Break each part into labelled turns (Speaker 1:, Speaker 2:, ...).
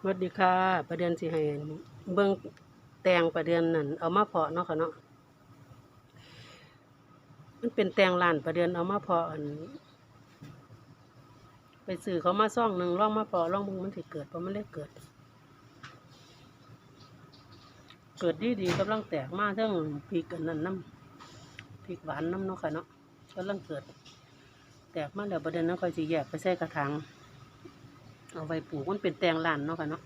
Speaker 1: สวัสดีค่ะ ประเด็นสิให้เบิ่งแตงประเด็นนั่นเอามาเพาะเนาะค่ะเนาะมันเป็นแตงล้านประเด็นเอามาเพาะอัน ไปซื้อเขามาซ่องหนึ่งล่องมาเพาะลองมึงมันสิเกิดเพราะมันเลยเกิด เกิดดีดีกำลังแตกมาเทั้งพริกอันนั้นน้ำพริกหวานน้ำเนาะค่ะเนาะกำลังเกิด แตกมาแล้วประเด็นนั้นค่อยสิแยกไปใส่กระถาง เอาไว้ปลูกมันเป็นแตงลานเนาะค่ะเนาะ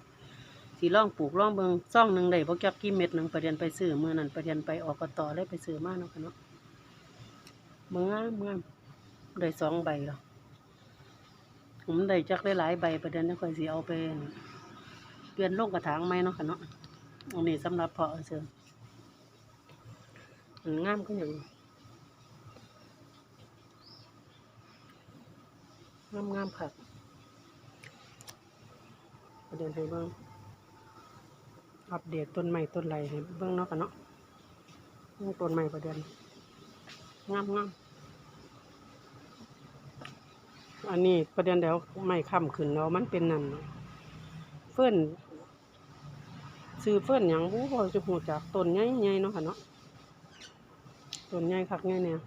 Speaker 1: สีล่องปลูกล่องเบิงซ่องหนึ่งได้บ่จักกี่เม็ดหนึ่งประเด็นไปซื้อเมื้อนั้นประเด็นไปออกกต่อเลยไปซื้อมาเนาะค่ะเนาะเบิ่งงามงามได้สองใบแล้วผมได้จักได้หลายใบประเด็นนั้นค่อยสิเอาไปเปลี่ยนลงกระถางใหม่เนาะค่ะเนาะอันนี้สำหรับเพาะเชิญมันงามก็อย่างงามงามๆค่ะประ เด็นให้เบิ่งอัปเดตต้นใหม่ต้นไรให้เบิ่งเนาะกันเนาะเบิ่งต้นใหม่ประเด็นงามงามอันนี้ประเด็นเดี๋ยวไม่ค้ำขึ้นแล้วมันเป็นนั่นเฟื่อนซื้อเฟื่อนหยังบู้พอจะหูจากต้นใหญ่ๆเนาะค่ะเนาะต้นใหญ่คักใหญ่เนี่ย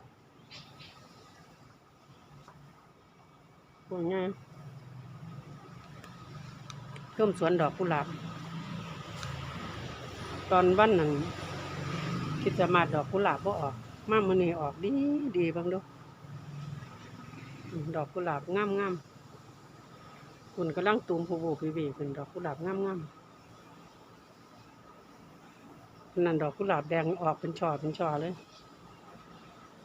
Speaker 1: ต้นใหญ่ เพิ่มสวนดอกกุหลาบ ตอนวันนั้นคิดจะมาดอกกุหลาบบ่ออกมามือนี้ออกดีดีเบางเดูดอกกุหลาบงามงามคุณกำลังตูมผูบูพีบีเป็นดอกกุหลาบงามงามนั่นดอกกุหลาบแดงออกเป็นช่อเป็นช่อเลย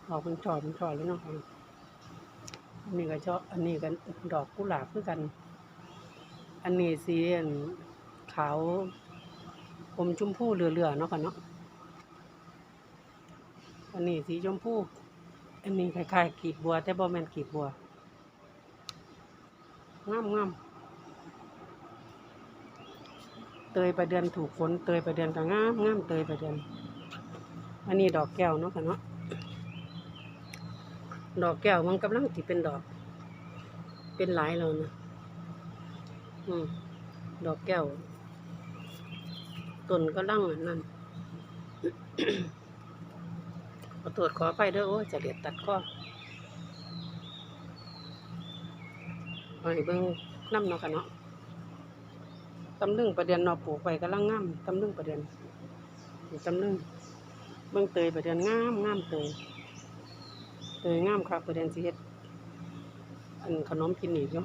Speaker 1: ออกเป็นช่อเป็นช่อเลยเนาะอันนี้ก็ชอบอันนี้กันดอกกุหลาบคือกัน อันนี้สีอันขาวอมชมพูเหลือๆเนาะค่ะเนาะ อันนี้สีชมพู อันนี้คล้ายๆกีบบัว แต่บ่แม่นกีบบัวงามงามเตยประเดือนถูกฝนเตยประเดือนก็งามงามเตยประเดือน อันนี้ดอกแก้วเนาะค่ะเนาะ ดอกแก้วมันกำลังที่เป็นดอก เป็นหลายแล้วนะ ดอกแก้วต้นก็ลั่งนนั้นขอตรวจขอไปเด้อโอ้จะเด็ดตัดข้อไปเบิ่งน้ำเนาะค่ะเนาะตำลึงประเด็นนอปลูกไปกำลังงามตำลึงประเด็นตำลึงเบิ่งเตยประเด็นงามงามเตยเตยงามค่ะประเด็นสิเฮ็ดอันขนมกินอีกอยู่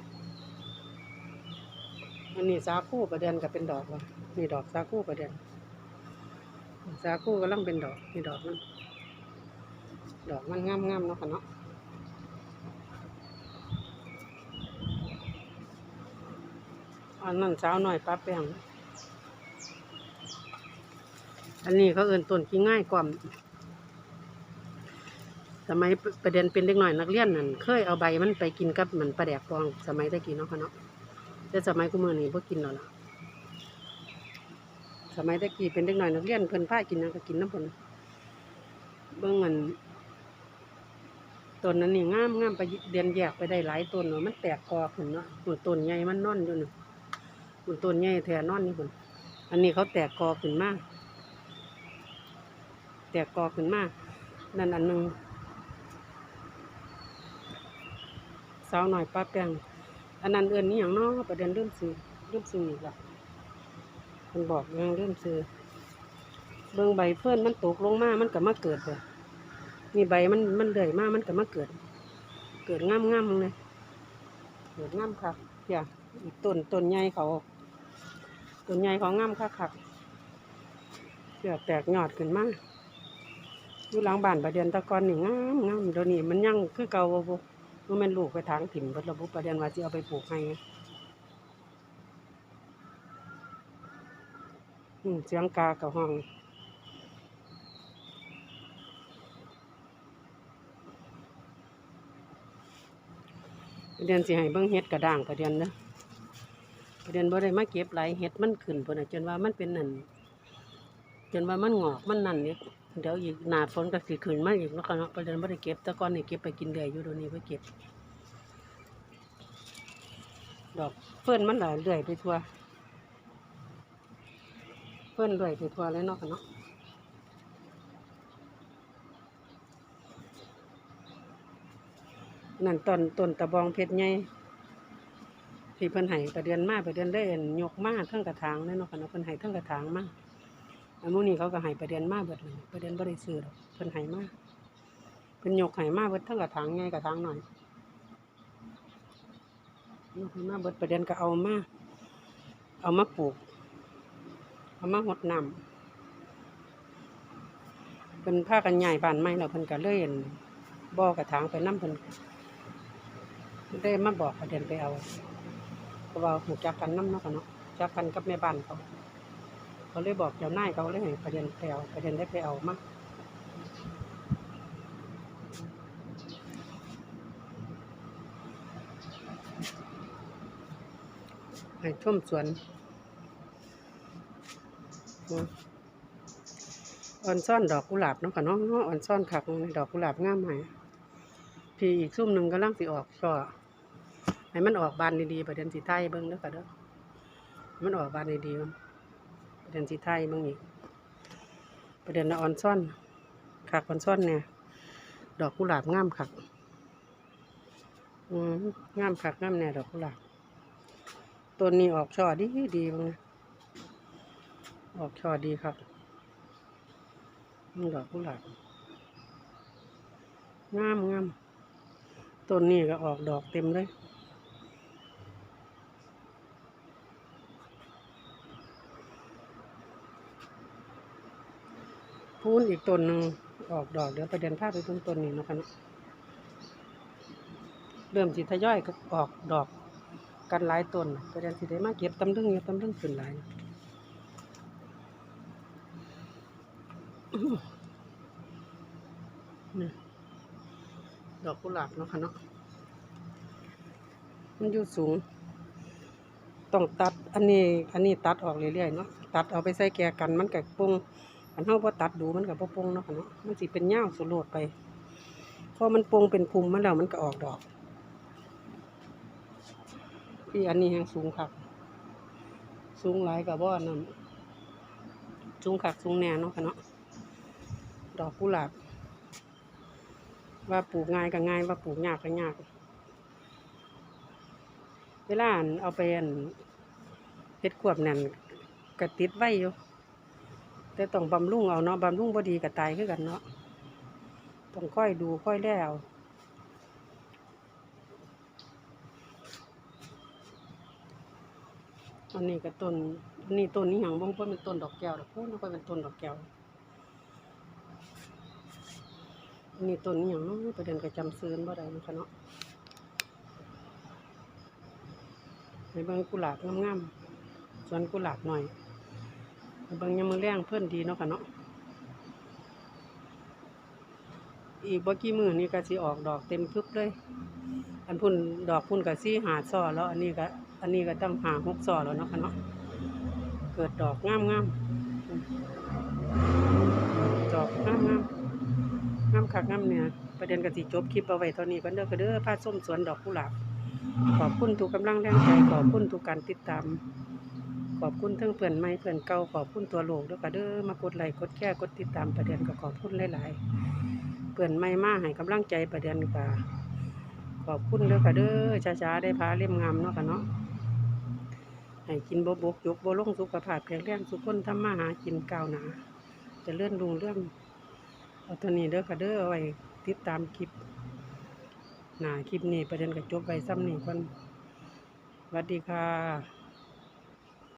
Speaker 1: อันนี้สาคูประเด็นก็เป็นดอกว่ะนี่ดอกสาคูประเด็นสาคูกำลังเป็นดอกนี่ดอกมันดอกมันงามงามๆเนาะค่ะเนาะอันนั้นสาหน่อยป้าแป้งอันนี้เขาเอินต้นกี่ง่ายกว่าสมัยประเด็นเป็นเด็กหน่อยนักเรียนนั่นเคยเอาใบมันไปกินกับเหมือนปลาแดกฟองสมัยตะกี้เนาะค่ะเนาะ แต่สมัยกูมือนี่บ่กินแล้วล่ะสมัยตะกี้เป็นเด็กน้อยนักเรียนเพิ่นพากินหยัก็กินน้ำเพิ่นเบิ่งอันต้นนั้นนี่งามงามไปเรียนแยกไปได้หลายต้นเนาะมันแตกกอขึ้นเนาะหุ่นต้นใหญ่มันนอนอยู่นี่หุ่นต้นใหญ่แท้นอนนี่พุ่นอันนี้เขาแตกกอขึ้นมาก แตกกอขึ้นมากนั่นอันหนึ่งสาวหน่อยป้าแป้ง อันนั้นเอื่นนี่อย่างน้อประเด็นเริ่มซื้อเริ่มซื้ออีกละมันบอกยังเริ่มซื้อเบิ่งใบเพื่อนมันตกลงมา มันก็มาเกิดเลยนี่ใบมันมันเลื่อยมากมันก็มาเกิด เกิดง่ามง่ามเลยเกิดง่ามค่ะอย่าอีกต้นต้นใหญ่เขาต้นใหญ่เขาง่ามค่ะค่ะเกิดแตกยอดขึ้นมาอยู่หลังบ้านประเด็นตะกอนนี่งามงามเดี๋ยวนี้มันยังคือเก่าบ่ มันเป็นลูกไปทางถิ่มเบิดระบบประเด็นว่าจะเอาไปปลูกให้ไงอืมเสียงกากับห้องประเด็นสิให้เบิ่งเฮ็ดกระด้างประเด็นเด้อประเด็นบ่ได้มาเก็บไหลเฮ็ดมันขึ้นพุ่นน่ะจนว่ามันเป็นนั่นจนว่ามันงอกมันนั่นเนี่ย เดี๋ยวอีกหนาฝนก็สิขึ้นมากอีกแล้วก็เนาะประเด็นบ่ได้เก็บแต่ก่อนนี่เก็บไปกินเดือยอยู่เดี๋ยวนี้บ่เก็บ ดอกเฟิ่อนมันหลายเรื่อยไปทั่ว เพิ่อนด้วยไปทั่วเลยเนาะค่ะเนาะนั่นต้นต้นตะบองเพชรใหญ่ที่เพิ่นให้ประเดือนมาประเดือนได้เห็นยกมาเทั้งกระถางเลยเนาะค่ะเนาะเพิ่นให้ทั้งกระถางมา อันมื้อนี้เขาก็ให้ประเดือนมาเบิดเลยประเดือนบ่ได้ซื้อดอกเพิ่นให้มาเพิ่นยกให้มาเบิดเทั้งกระถางใหญ่กระถางหน้อยยกให้มาเบิดประเดือนก็เอามาเอามาปลูก เอามาหดน้ำเพิ่นพากันใหญ่บานใหม่แล้วเพิ่นก็เลยอั่นบ่อกระถางไปนํเพิ่นได้มาบอกประเด็นไปเอาเพราะว่าหูจักกันนํเนาะค่ะเนาะจักกันกับแม่บ้านเขา เขาเลยบอกเจ้านายเขาเลยให้ประเด็นไปเอาประเด็นได้ไปเอามาให้ชมสวนอ่อนซ่อนดอกกุหลาบเนาะค่ะเนาะอ่อนซ่อนคักดอกกุหลาบง่ามใหม่พี่อีกซุ่มหนึ่งกำลังสิออกช่อให้มันออกบานดีๆประเด็นสีไทยเบิ่งเด้อค่ะเด้อมันออกบานดีๆมันประ เด็นสีไทยเบิ่งอีกประเด็นละอ่อนซ่อนคักอ่อนซ่อนเนี่ย ดอกกุหลาบงามคักอืมงามคักงามแน่ดอกกุหลาบต้นนี้ออกช่อดีดีๆเบิ่งนะออกช่อดีครับดอกกุหลาบงามงามต้นนี้ก็ออกดอกเต็มเลย พูนอีกต้นหนึ่งออกดอกเดี๋ยวไปเดินภาพไปต้นต้นนี้นะคะเนาะเริ่มสิทยอยก็ออกดอกกันหลายต้นไปเดินสิได้มาเก็บตำลึงเนี่ยตำลึงขึ้นหลายนี่ดอกกุหลาบเนาะค่ะเนาะมันอยู่สูง ต้องตัดอันนี้ อันนี้ตัดออกเรื่อยๆเนาะตัดเอาไปใส่แกกันมันก็ปรุง อันเฮาบ่ตัดดูมันก็บ่ปงเนาะค่ะเนาะมันสิเป็นยาสโลดไปพอมันปงเป็นภูมิมันแล้วมันก็ออกดอกพี่อันนี้แฮงสูงคักสูงหลายก็บ่อันนั้นสูงคักสูงแน่เนาะค่ะเนาะดอกกุหลาบว่าปลูกง่ายก็ง่ายว่าปลูกยากก็ยากเวลาอั่นเอาไปอั่นเฮ็ดควบนั่นก็ติดไว้อยู่ แต่ต้องบำรุงเอาเนาะบำรุงบ่ดีก็ตายคือกันเนาะต้องค่อยดูค่อยแลเอาอันนี้ก็ต้นอันนี้ต้นนี้หยังบ่เพิ่นเป็นต้นดอกแก้วดอกโอ้มันก็เป็นต้นดอกแก้วอันนี้ต้นนี้หยังเนาะประเด็นก็จำซื้อบ่ได้นะคะเนาะในเบิ่งกุหลาบงามๆสวนกุหลาบหน่อย เบิ่งยามมือแรงเพิ่นดีเนาะค่ะเนาะอีกบ่กี่มือนี้ก็สิออกดอกเต็มพึบเลย อันพุ่นดอกพุ่นก็สิหาซ้อแล้ว อันนี้ก็ อันนี้ก็ต้องหาหกซ้อแล้วเนาะค่ะเนาะเกิดดอกงามๆดอกงามๆงามคักงามเนี่ยประเด็นกสิจบคลิปเอาไว้เท่านี้กันเด้อก็เด้อพาส้มสวนดอกกุหลาบขอบคุณทุกกำลังแรงใจขอบคุณทุกการติดตาม ขอบคุณทั้งเพื่อนใหม่เพื่อนเก่าขอบคุณตัวโลกด้อก็เด้อมากดไลค์กดแชร์กดติดตามประเด็นก็ขอบคุณหลายๆเพื่อนใหม่มาให้กำลังใจประเด็นก็ขอบคุณด้อก็เด้อช้าๆได้พาเล่มงามเนาะค่ะเนาะให้กินบ่บกยกบ่ลงสุขภาพแข็งแรงสุขคนทำมาหากินก้าวหนาจะเลื่อนลุงเรื่องเอาตัวนี้เด้อค่ะเด้อเอาไว้ติดตามคลิปหนาคลิปนี้ประเด็นก็จบไว้ซ้ำนี่ก่อนสวัสดีค่ะ